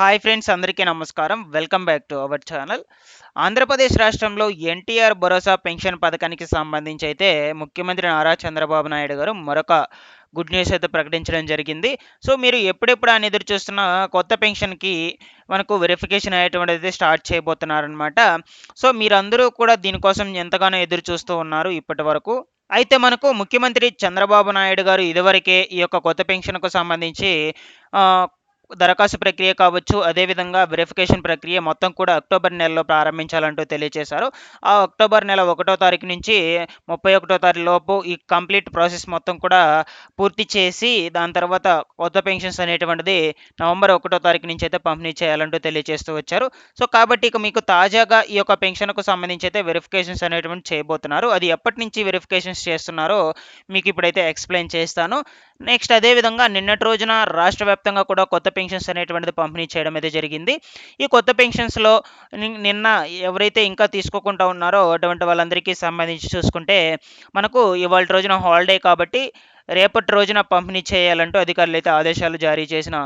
Hi friends అందరికీ నమస్కారం. Welcome back to our channel Andhra Pradesh రాష్ట్రంలో ఎన్టీఆర్ భరోసా పెన్షన్ పథకానికి సంబంధించి అయితే ముఖ్యమంత్రి నారా చంద్రబాబు నాయుడు గారు మరొక గుడ్ న్యూస్ అయితే ప్రకటించడం జరిగింది. సో మీరు ఎప్పుడెప్పుడు అని ఎదురు చూస్తున్న కొత్త పెన్షన్కి మనకు వెరిఫికేషన్ అయ్యేటువంటిది అయితే స్టార్ట్ చేయబోతున్నారనమాట సో మీరందరూ కూడా దీనికోసం ఎంతగానో ఎదురు చూస్తూ ఉన్నారు ఇప్పటి వరకు. అయితే మనకు ముఖ్యమంత్రి చంద్రబాబు నాయుడు గారు ఇదివరకే ఈ యొక్క కొత్త పెన్షన్కు సంబంధించి దరఖాస్తు ప్రక్రియ కావచ్చు అదేవిధంగా వెరిఫికేషన్ ప్రక్రియ మొత్తం కూడా అక్టోబర్ నెలలో ప్రారంభించాలంటూ తెలియజేశారు. ఆ అక్టోబర్ నెల ఒకటో తారీఖు నుంచి ముప్పై ఒకటో తారీఖు లోపు ఈ కంప్లీట్ ప్రాసెస్ మొత్తం కూడా పూర్తి చేసి దాని తర్వాత కొత్త పెన్షన్స్ అనేటువంటిది నవంబర్ ఒకటో తారీఖు నుంచి అయితే పంపిణీ చేయాలంటూ తెలియజేస్తూ వచ్చారు. సో కాబట్టి ఇక మీకు తాజాగా ఈ యొక్క పెన్షన్కు సంబంధించి అయితే వెరిఫికేషన్స్ అనేటువంటి చేయబోతున్నారు. అది ఎప్పటి నుంచి వెరిఫికేషన్స్ చేస్తున్నారో మీకు ఇప్పుడైతే ఎక్స్ప్లెయిన్ చేస్తాను. నెక్స్ట్ అదేవిధంగా నిన్నటి రోజున రాష్ట్ర వ్యాప్తంగా కూడా కొత్త పెన్షన్స్ అనేటువంటిది పంపిణీ చేయడం అయితే జరిగింది. ఈ కొత్త పెన్షన్స్లో ని- నిన్న ఎవరైతే ఇంకా తీసుకోకుండా ఉన్నారో అటువంటి వాళ్ళందరికీ సంబంధించి చూసుకుంటే మనకు ఇవాళ రోజున హాలిడే కాబట్టి రేపటి రోజున పంపిణీ చేయాలంటూ అధికారులు అయితే ఆదేశాలు జారీ చేసిన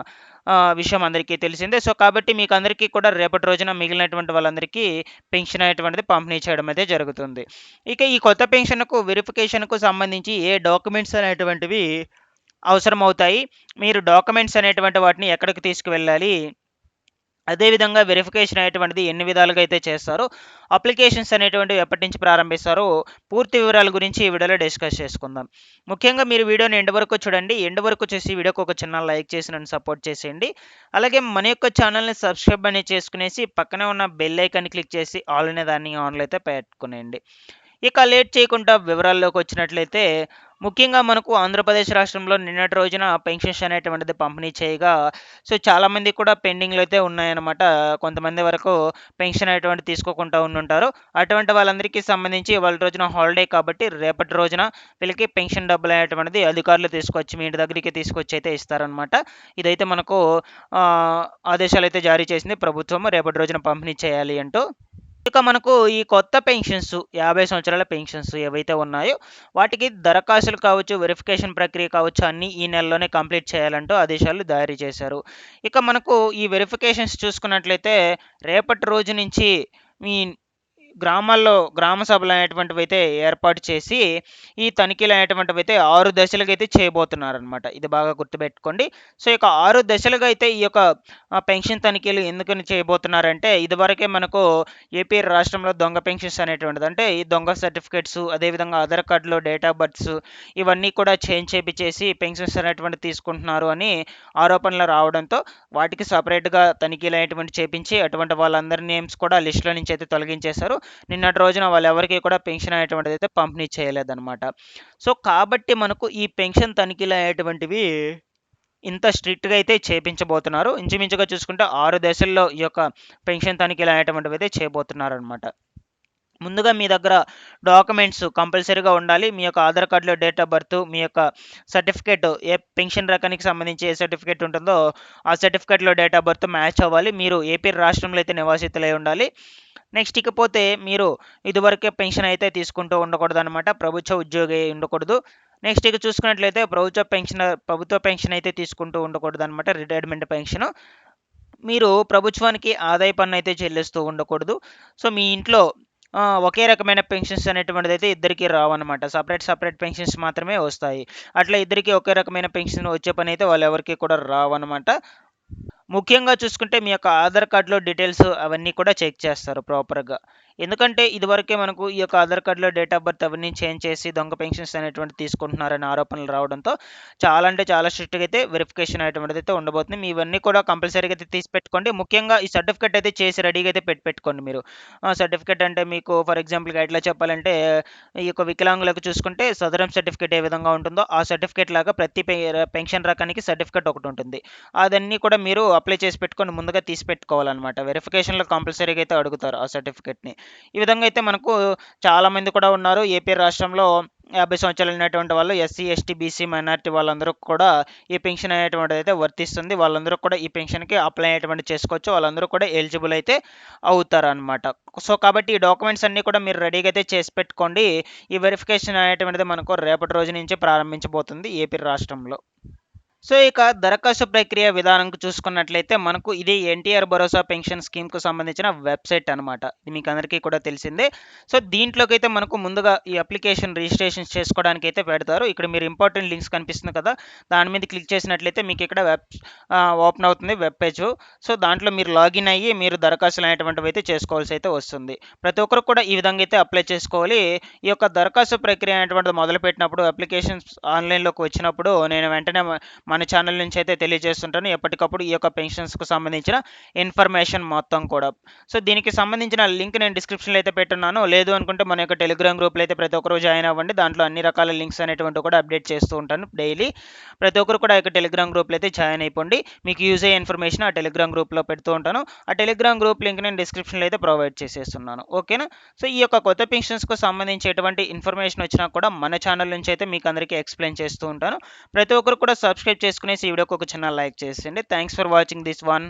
విషయం అందరికీ తెలిసిందే. సో కాబట్టి మీకు అందరికీ కూడా రేపటి రోజున మిగిలినటువంటి వాళ్ళందరికీ పెన్షన్ అనేటువంటిది పంపిణీ చేయడం అయితే జరుగుతుంది. ఇక ఈ కొత్త పెన్షన్కు వెరిఫికేషన్కు సంబంధించి ఏ డాక్యుమెంట్స్ అనేటువంటివి అవసరం అవుతాయి మీరు డాక్యుమెంట్స్ అనేటువంటి వాటిని ఎక్కడికి తీసుకువెళ్ళాలి? అదేవిధంగా వెరిఫికేషన్ అనేటువంటిది ఎన్ని విధాలుగా అయితే చేస్తారో అప్లికేషన్స్ అనేటువంటివి ఎప్పటి నుంచి ప్రారంభిస్తారో పూర్తి వివరాల గురించి ఈ వీడియోలో డిస్కస్ చేసుకుందాం. ముఖ్యంగా మీరు వీడియోని ఎండ్ వరకు చూడండి. ఎండ్ వరకు చూసి వీడియోకి ఒక చిన్న లైక్ చేసి నన్ను సపోర్ట్ చేసేయండి. అలాగే మన యొక్క ఛానల్ని సబ్స్క్రైబ్ అనేది చేసుకునేసి పక్కనే ఉన్న బెల్ ఐకాన్ని క్లిక్ చేసి ఆల్ అనే దాన్ని ఆన్లో అయితే పెట్టుకునేయండి. ఇక లేట్ చేయకుండా వివరాల్లోకి వచ్చినట్లయితే ముఖ్యంగా మనకు ఆంధ్రప్రదేశ్ రాష్ట్రంలో నిన్నటి రోజున పెన్షన్స్ అనేటువంటిది పంపిణీ చేయగా సో చాలామంది కూడా పెండింగ్లో అయితే ఉన్నాయన్నమాట. కొంతమంది వరకు పెన్షన్ అనేటువంటి తీసుకోకుండా ఉండుంటారు. అటువంటి వాళ్ళందరికీ సంబంధించి వాళ్ళ రోజున హాలిడే కాబట్టి రేపటి రోజున వీళ్ళకి పెన్షన్ డబ్బులు అనేటువంటిది అధికారులు తీసుకొచ్చి మీ ఇంటి దగ్గరికి తీసుకొచ్చి అయితే ఇస్తారనమాట ఇదైతే మనకు ఆదేశాలు అయితే జారీ చేసింది ప్రభుత్వం రేపటి రోజున పంపిణీ చేయాలి అంటూ ఇక మనకు ఈ కొత్త పెన్షన్స్ యాభై సంవత్సరాల పెన్షన్స్ ఏవైతే ఉన్నాయో వాటికి దరఖాస్తులు కావచ్చు వెరిఫికేషన్ ప్రక్రియ కావచ్చు అన్నీ ఈ నెలలోనే కంప్లీట్ చేయాలంటూ ఆదేశాలు జారీ చేశారు. ఇక మనకు ఈ వెరిఫికేషన్స్ చూసుకున్నట్లయితే రేపటి రోజు నుంచి మీ గ్రామాల్లో గ్రామ సభలు అనేటువంటివి అయితే ఏర్పాటు చేసి ఈ తనిఖీలు అనేటువంటివి అయితే ఆరు దశలుగా అయితే చేయబోతున్నారనమాట ఇది బాగా గుర్తుపెట్టుకోండి. సో యొక్క ఆరు దశలుగా అయితే ఈ యొక్క పెన్షన్ తనిఖీలు ఎందుకని చేయబోతున్నారంటే ఇదివరకే మనకు ఏపీ రాష్ట్రంలో దొంగ పెన్షన్స్ అనేటువంటిది అంటే ఈ దొంగ సర్టిఫికేట్స్ అదేవిధంగా ఆధార్ కార్డులో డేట్ ఆఫ్ బర్త్స్ ఇవన్నీ కూడా చేంజ్ చేపించేసి పెన్షన్స్ అనేటువంటి తీసుకుంటున్నారు అని ఆరోపణలు రావడంతో వాటికి సపరేట్గా తనిఖీలు అనేటువంటి చేపించి అటువంటి వాళ్ళందరి నేమ్స్ కూడా లిస్టులో నుంచి అయితే తొలగించేశారు. నిన్నటి రోజున వాళ్ళు ఎవరికి కూడా పెన్షన్ అనేటువంటిది అయితే పంపిణీ చేయలేదన్నమాట. సో కాబట్టి మనకు ఈ పెన్షన్ తనిఖీలు అనేటువంటివి ఇంత స్ట్రిక్ట్గా అయితే చేపించబోతున్నారు. ఇంచుమించుగా చూసుకుంటే ఆరు దశల్లో ఈ యొక్క పెన్షన్ తనిఖీలు అనేటువంటివి అయితే చేయబోతున్నారు అనమాట ముందుగా మీ దగ్గర డాక్యుమెంట్స్ కంపల్సరీగా ఉండాలి. మీ యొక్క ఆధార్ కార్డులో డేట్ ఆఫ్ బర్త్ మీ యొక్క సర్టిఫికేట్ ఏ పెన్షన్ రకానికి సంబంధించి ఏ సర్టిఫికేట్ ఉంటుందో ఆ సర్టిఫికేట్లో డేట్ ఆఫ్ బర్త్ మ్యాచ్ అవ్వాలి. మీరు ఏపీ రాష్ట్రంలో అయితే నివాసితులై ఉండాలి. నెక్స్ట్ ఇకపోతే మీరు ఇదివరకే పెన్షన్ అయితే తీసుకుంటూ ఉండకూడదు అనమాట ప్రభుత్వ ఉద్యోగి ఉండకూడదు. నెక్స్ట్ ఇక చూసుకున్నట్లయితే ప్రభుత్వ పెన్షన్ ప్రభుత్వ పెన్షన్ అయితే తీసుకుంటూ ఉండకూడదు అనమాట రిటైర్మెంట్ పెన్షన్. మీరు ప్రభుత్వానికి ఆదాయ పన్ను అయితే చెల్లిస్తూ ఉండకూడదు. సో మీ ఇంట్లో ఒకే రకమైన పెన్షన్స్ అనేటువంటిది అయితే ఇద్దరికి రావన్నమాట. సపరేట్ సపరేట్ పెన్షన్స్ మాత్రమే వస్తాయి. అట్లా ఇద్దరికి ఒకే రకమైన పెన్షన్ వచ్చే పని అయితే వాళ్ళు ఎవరికి కూడా రావన్నమాట. ముఖ్యంగా చూసుకుంటే మీ యొక్క ఆధార్ కార్డులో డీటెయిల్స్ అవన్నీ కూడా చెక్ చేస్తారు ప్రాపర్గా. ఎందుకంటే ఇదివరకే మనకు ఈ యొక్క ఆధార్ కార్డులో డేట్ ఆఫ్ బర్త్ అవన్నీ చేంజ్ చేసి దొంగ పెన్షన్స్ అనేటువంటి తీసుకుంటున్నారనే ఆరోపణలు రావడంతో చాలా అంటే చాలా స్ట్రిక్ట్గా అయితే వెరిఫికేషన్ అనేటువంటిది అయితే ఉండబోతుంది. మీ ఇవన్నీ కూడా కంపల్సరీగా అయితే తీసి పెట్టుకోండి ముఖ్యంగా ఈ సర్టిఫికేట్ అయితే చేసి రెడీగా అయితే పెట్టి పెట్టుకోండి మీరు. సర్టిఫికేట్ అంటే మీకు ఫర్ ఎగ్జాంపుల్గా ఎట్లా చెప్పాలంటే ఈ యొక్క వికలాంగులకు చూసుకుంటే సదరం సర్టిఫికేట్ ఏ విధంగా ఉంటుందో ఆ సర్టిఫికేట్ లాగా ప్రతి పె- పెన్షన్ రకానికి సర్టిఫికేట్ ఒకటి ఉంటుంది. అదన్నీ కూడా మీరు అప్లై చేసి పెట్టుకొని ముందుగా తీసి పెట్టుకోవాలన్నమాట. వెరిఫికేషన్లో కంపల్సరీగా అయితే అడుగుతారు ఆ సర్టిఫికేట్ని ఈ విధంగా అయితే మనకు చాలామంది కూడా ఉన్నారు. ఏపీ రాష్ట్రంలో యాభై సంవత్సరాలు ఉన్నటువంటి వాళ్ళు ఎస్సీ ఎస్టీ బీసీ మైనారిటీ వాళ్ళందరూ కూడా ఈ పెన్షన్ అనేటువంటిది అయితే వర్తిస్తుంది. వాళ్ళందరూ కూడా ఈ పెన్షన్కి అప్లై అయ్యేటువంటి చేసుకోవచ్చు. వాళ్ళందరూ కూడా ఎలిజిబుల్ అయితే అవుతారు అనమాట సో కాబట్టి ఈ డాక్యుమెంట్స్ అన్నీ కూడా మీరు రెడీగా అయితే చేసి పెట్టుకోండి. ఈ వెరిఫికేషన్ అనేటువంటిది మనకు రేపటి రోజు నుంచి ప్రారంభించబోతుంది ఏపీ రాష్ట్రంలో. సో ఇక దరఖాస్తు ప్రక్రియ విధానంకు చూసుకున్నట్లయితే మనకు ఇది ఎన్టీఆర్ భరోసా పెన్షన్ స్కీమ్కు సంబంధించిన వెబ్సైట్ అనమాట ఇది మీకు అందరికీ కూడా తెలిసిందే. సో దీంట్లోకి అయితే మనకు ముందుగా ఈ అప్లికేషన్ రిజిస్ట్రేషన్ చేసుకోవడానికి అయితే పెడతారు. ఇక్కడ మీరు ఇంపార్టెంట్ లింక్స్ కనిపిస్తుంది కదా దాని మీద క్లిక్ చేసినట్లయితే మీకు ఇక్కడ వెబ్ ఓపెన్ అవుతుంది వెబ్ పేజ్. సో దాంట్లో మీరు లాగిన్ అయ్యి మీరు దరఖాస్తులు అనేటువంటివి అయితే చేసుకోవాల్సి అయితే వస్తుంది. ప్రతి ఒక్కరు కూడా ఈ విధంగా అయితే అప్లై చేసుకోవాలి. ఈ యొక్క దరఖాస్తు ప్రక్రియ అనేటువంటిది మొదలుపెట్టినప్పుడు అప్లికేషన్స్ ఆన్లైన్లోకి వచ్చినప్పుడు నేను వెంటనే మన ఛానల్ నుంచి అయితే తెలియజేస్తుంటాను. ఎప్పటికప్పుడు ఈ యొక్క పెన్షన్స్కు సంబంధించిన ఇన్ఫర్మేషన్ మొత్తం కూడా. సో దీనికి సంబంధించిన లింక్ నేను డిస్క్రిప్షన్లో అయితే పెట్టున్నాను. లేదు అనుకుంటే మన యొక్క టెలిగ్రామ్ గ్రూప్లో అయితే ప్రతి ఒక్కరు జాయిన్ అవ్వండి. దాంట్లో అన్ని రకాల లింక్స్ అనేటువంటి కూడా అప్డేట్ చేస్తూ ఉంటాను డైలీ. ప్రతి ఒక్కరు కూడా ఆ యొక్క టెలిగ్రామ్ గ్రూప్లో అయితే జాయిన్ అయిపోండి. మీకు యూజ్ అయ్యే ఇన్ఫర్మేషన్ ఆ టెలిగ్రామ్ గ్రూప్లో పెడుతూ ఉంటాను. ఆ టెలిగ్రామ్ గ్రూప్ లింక్ నేను డిస్క్రిప్షన్లో అయితే ప్రొవైడ్ చేసేస్తున్నాను. ఓకేనా సో ఈ యొక్క కొత్త పెన్షన్స్కు సంబంధించేటువంటి ఇన్ఫర్మేషన్ వచ్చినా కూడా మన ఛానల్ నుంచి అయితే మీకు అందరికీ ఎక్స్ప్లెయిన్ చేస్తూ ఉంటాను. ప్రతి ఒక్కరు కూడా సబ్స్క్రైబ్ చేసుకునేసి ఈ వీడియోకి ఒక చిన్న లైక్ చేసేయండి. Thanks for watching this one